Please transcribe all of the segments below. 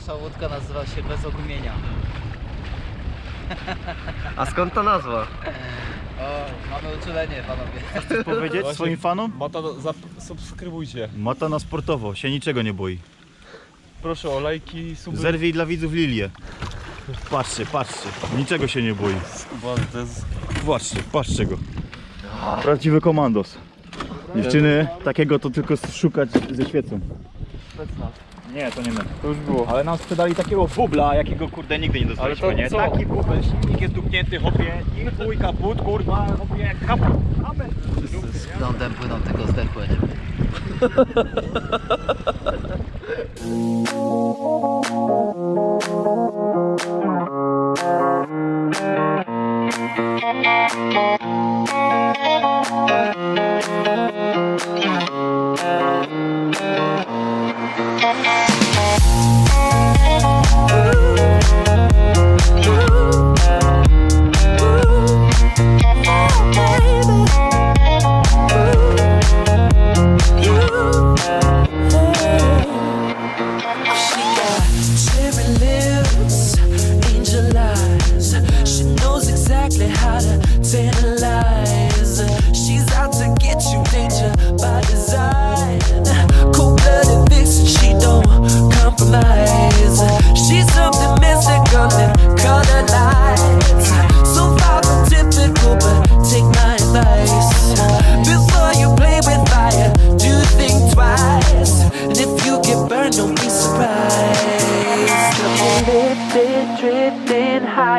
Nasza łódka nazywa się Bez Ogumienia. A skąd ta nazwa? O, mamy uczulenie, panowie. Chcesz powiedzieć Właśnie. swoim fanom? Mata, subskrybujcie. Mata na sportowo, się niczego nie boi. Proszę o lajki, suby. Zerwij dla widzów lilię. Patrzcie, patrzcie, niczego się nie boi. Boże, to jest... Patrzcie, patrzcie go. Prawdziwy komandos. Dziewczyny, takiego to tylko szukać ze świecą. Nie, to nie my. To już było. Ale nam sprzedali takiego bubla, jakiego kurde nigdy nie dostaliśmy, Ale to nie? co? Taki bubel, silnik jest dupnięty, hopie, i chuj kaput, kurwa, hopie, kaput. Amen. Z prądem płyną tylko zdechłe, nie?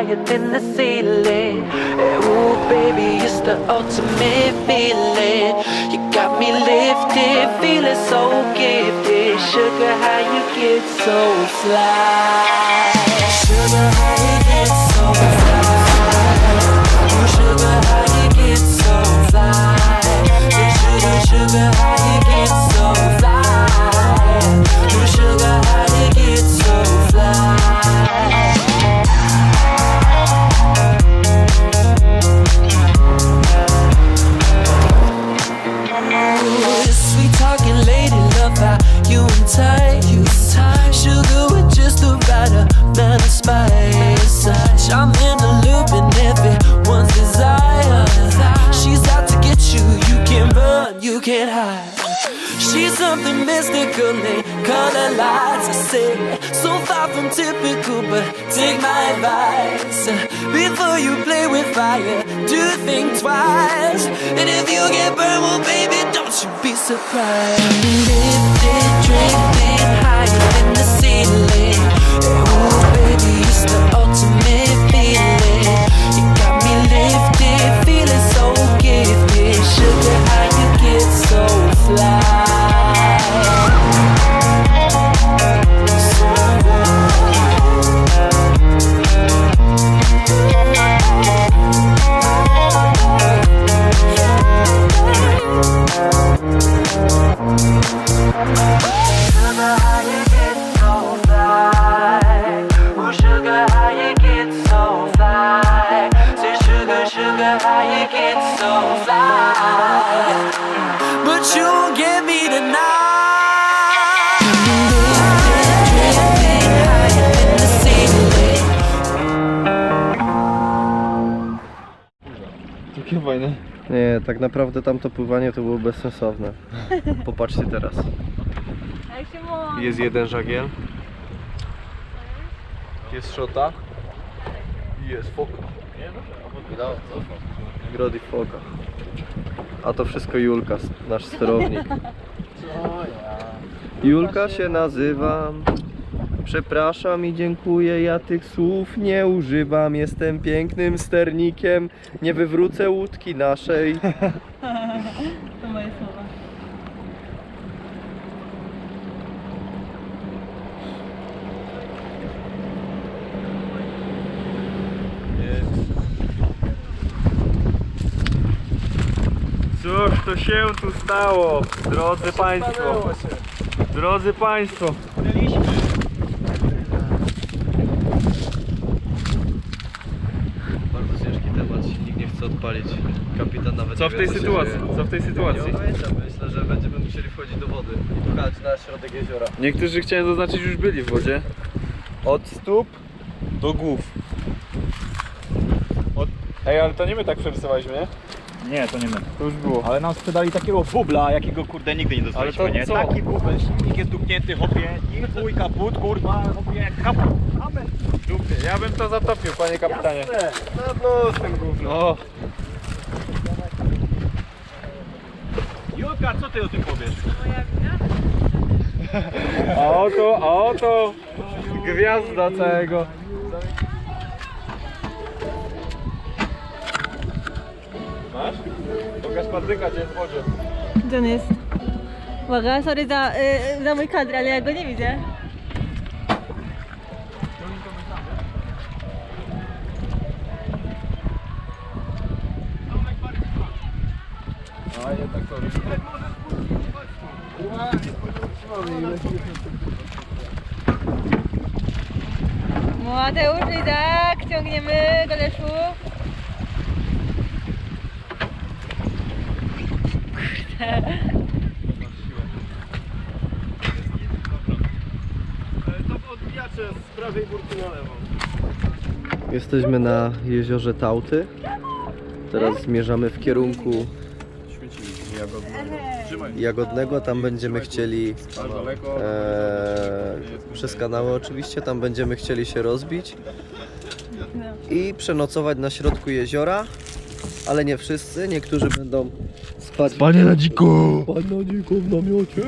higher than the ceiling. Eh, ooh, baby, it's the ultimate feeling. You got me lifted, feeling so gifted. Sugar, how you get so fly? Sugar, how you Sugar with just the right amount of spice. I'm in the loop and everyone's desire. She's out to get you. You can't run, you can't hide. She's something mystical in color lights. I say so far from typical, but take my advice. Before you play with fire, do think twice. And if you get burned, well, baby, don't you be surprised. Fajne. Nie, tak naprawdę tamto pływanie to było bezsensowne. Popatrzcie teraz. Jest jeden żagiel. Jest szota. I jest foka. Grody foka. A to wszystko Julka, nasz sterownik. Julka się nazywam. Przepraszam i dziękuję, ja tych słów nie używam. Jestem pięknym sternikiem, nie wywrócę łódki naszej. To moje słowa. Cóż to się tu stało, drodzy Państwo? Drodzy Państwo. Odpalić. Kapitan nawet Co nie w wie, tej się sytuacji? dzieje. Co w tej Nie sytuacji? mam pojęcia, myślę, że będziemy musieli wchodzić do wody i pchać na środek jeziora. Niektórzy chciałem zaznaczyć już byli w wodzie. Od stóp do głów. Od... Ej, ale to nie my tak przerysowaliśmy, nie? Nie, to nie my. To już było. Ale nam sprzedali takiego bubla, jakiego kurde nigdy nie dostaliśmy, Ale to nie? co? Taki bubel, silnik jest dupnięty, hopie, i chuj kaput, kurwa, hopie, kaput. Amen. Dupie. Ja bym to zatopił, panie kapitanie. Na dno z tym gówno. No. Julka, co ty o tym powiesz? Moja wina? A oto, a oto gwiazda całego. Masz? Pokaż patryka, gdzie jest w wodzie. Gdzie on jest? Uwaga, sorry za, y, za mój kadr, ale ja go nie widzę. A nie tak sorry. Mateusz i tak, ciągniemy do leszu. To odbijacze z prawej burty na lewą. Jesteśmy na jeziorze Tauty. Teraz zmierzamy w kierunku Jagodnego. Tam będziemy chcieli e, przez kanały oczywiście, tam będziemy chcieli się rozbić i przenocować na środku jeziora, ale nie wszyscy, niektórzy będą spać Panie na dziko! Spać na dziko w namiocie.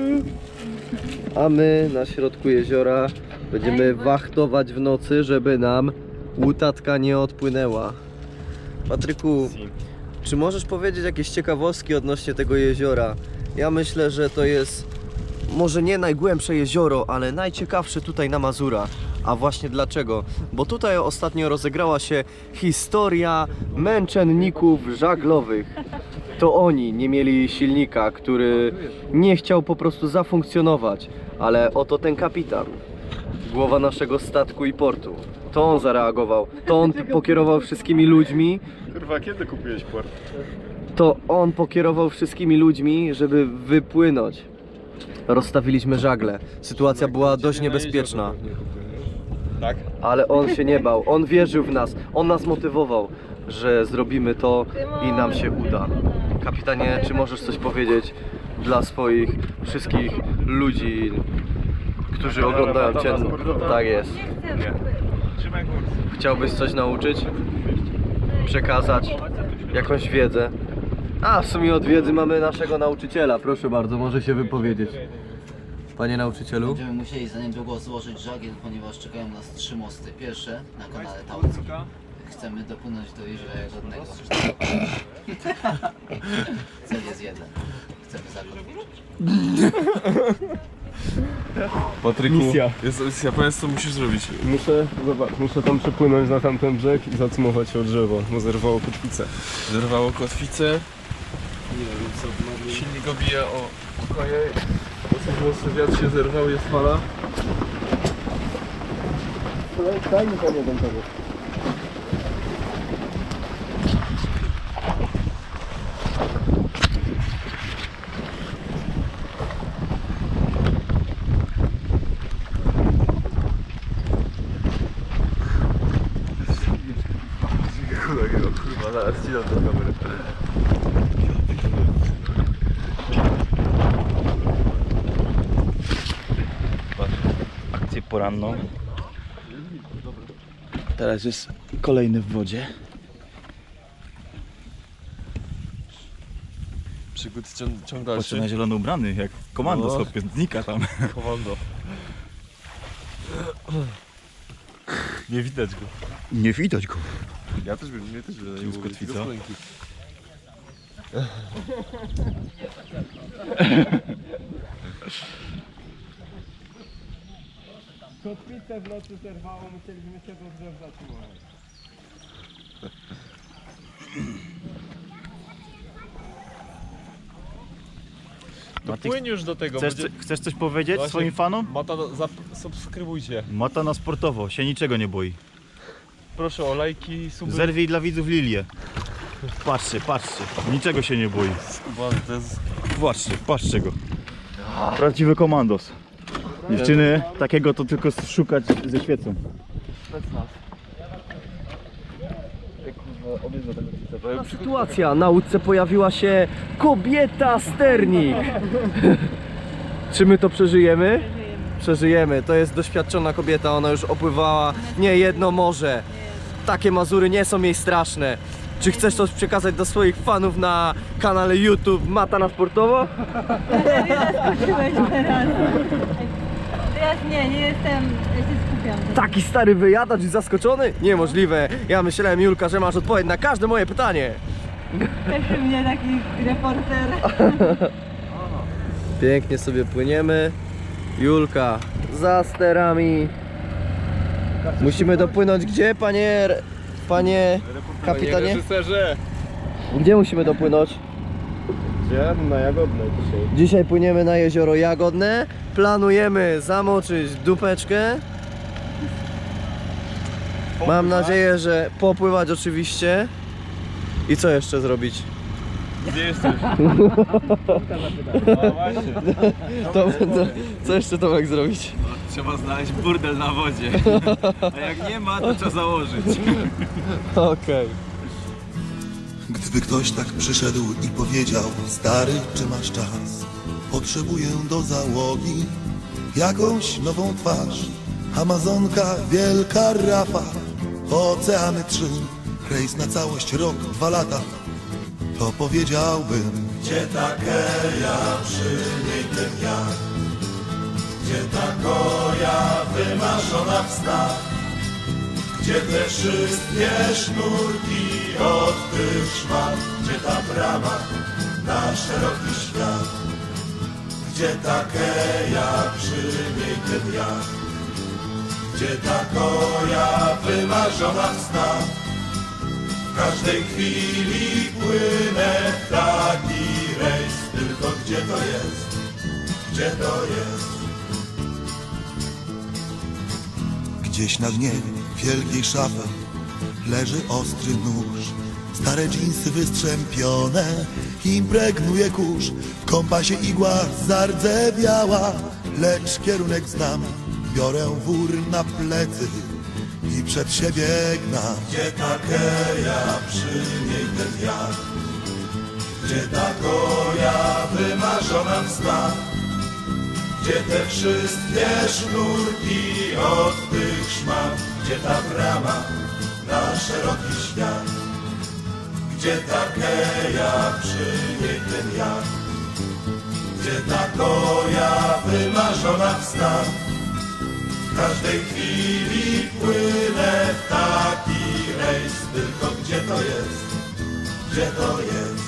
A my na środku jeziora będziemy wachtować w nocy, żeby nam łutatka nie odpłynęła. Patryku, czy możesz powiedzieć jakieś ciekawostki odnośnie tego jeziora? Ja myślę, że to jest może nie najgłębsze jezioro, ale najciekawsze tutaj na Mazurach. A właśnie dlaczego? Bo tutaj ostatnio rozegrała się historia męczenników żaglowych. To oni nie mieli silnika, który nie chciał po prostu zafunkcjonować, ale oto ten kapitan, głowa naszego statku i portu. To on zareagował, to on pokierował wszystkimi ludźmi, Kurwa, kiedy kupiłeś port? to on pokierował wszystkimi ludźmi, żeby wypłynąć. Rozstawiliśmy żagle. Sytuacja była dość niebezpieczna, Tak? ale on się nie bał. On wierzył w nas. On nas motywował, że zrobimy to i nam się uda. Kapitanie, czy możesz coś powiedzieć dla swoich wszystkich ludzi, którzy oglądają Cię? Tak jest. Chciałbyś coś nauczyć? Przekazać jakąś wiedzę? A, w sumie od wiedzy mamy naszego nauczyciela. Proszę bardzo, może się wypowiedzieć. Panie nauczycielu? Będziemy musieli za niedługo złożyć żagiel, ponieważ czekają nas trzy mosty. Pierwsze na kanale Taucy. Chcemy dopłynąć do jeziora Jagodnego. Cel jest jeden. Chcemy zakończyć. Patryku, misja. Jest misja, powiedz co musisz zrobić. Muszę, zobacz, muszę tam przepłynąć na tamten brzeg i zacumować się o drzewo, bo zerwało kotwicę. Zerwało kotwicę. Silnik obija o ojej. Dosyć mocny wiatr się zerwał, jest fala. Daj mi pan jeden tego. Poranną. Teraz jest kolejny w wodzie. Przygód ciąg, ciąg Patrzę dalszy. na zielono ubrany, jak komando No. sobie znika tam. Komando. Nie widać go. Nie widać go. Ja też bym, mnie też by nie z było widać, kotwicą? tylko z ręki. Kotwicę w nocy zerwało, musieliśmy się do drzew zacumować. To płyń już do tego. Chcesz, będzie- chcesz coś powiedzieć Właśnie. swoim fanom? Mata, zap- subskrybujcie. Mata na sportowo, się niczego nie boi. Proszę o lajki, suby. Zerwij dla widzów lilię. Patrzcie, patrzcie, niczego się nie boi. Bo to jest... Patrzcie, patrzcie go. Prawdziwy komandos. Dziewczyny, takiego to tylko szukać ze świecą. Sytuacja, na łódce pojawiła się kobieta sternik. Czy my to przeżyjemy? Przeżyjemy. To jest doświadczona kobieta, ona już opływała nie jedno morze. Takie Mazury nie są jej straszne. Czy chcesz coś przekazać do swoich fanów na kanale YouTube Mata na Sportowo? Teraz nie, nie jestem, ja się skupiam. Taki stary wyjadacz i zaskoczony? Niemożliwe. Ja myślałem, Julka, że masz odpowiedź na każde moje pytanie. Cieszy mnie taki reporter. Pięknie sobie płyniemy. Julka za sterami. Musimy dopłynąć gdzie, panie... Panie kapitanie? reżyserze! Gdzie musimy dopłynąć? Gdzie? Na Jagodnej dzisiaj. Dzisiaj płyniemy na jezioro Jagodne. Planujemy zamoczyć dupeczkę. Mam nadzieję, że popływać oczywiście. I co jeszcze zrobić? Gdzie jesteś? No właśnie. To, to, co jeszcze Tomek zrobić? Trzeba znaleźć burdel na wodzie. A jak nie ma, to trzeba założyć. Okej. Gdyby ktoś tak przyszedł i powiedział Stary, czy masz czas? Potrzebuję do załogi Jakąś nową twarz. Amazonka, wielka rafa Oceany trzy. Rejs na całość, rok, dwa lata. To powiedziałbym. Gdzie ta keja, przy niej ten ja? Gdzie ta koja, wymarzona w snach gdzie te wszystkie sznurki od tych szmat, gdzie ta brama na szeroki świat, gdzie ta keja przy niej gdzie ta koja wymarzona w snach. W każdej chwili płynę w taki rejs, tylko gdzie to jest, gdzie to jest. Gdzieś na dnie wielkiej szafy leży ostry nóż. Stare dżinsy wystrzępione, impregnuje kurz. W kompasie igła zardzewiała, lecz kierunek znam. Biorę wór na plecy i przed siebie gnam. Gdzie ta keja, przy niej ten wiatr? Gdzie ta koja wymarzona w snach? Gdzie te wszystkie sznurki od tych szmat? Gdzie ta brama na szeroki świat? Gdzie ta keja, przy niej ten jak? Gdzie ta koja wymarzona w snach? W każdej chwili płynę w taki rejs, tylko gdzie to jest? Gdzie to jest?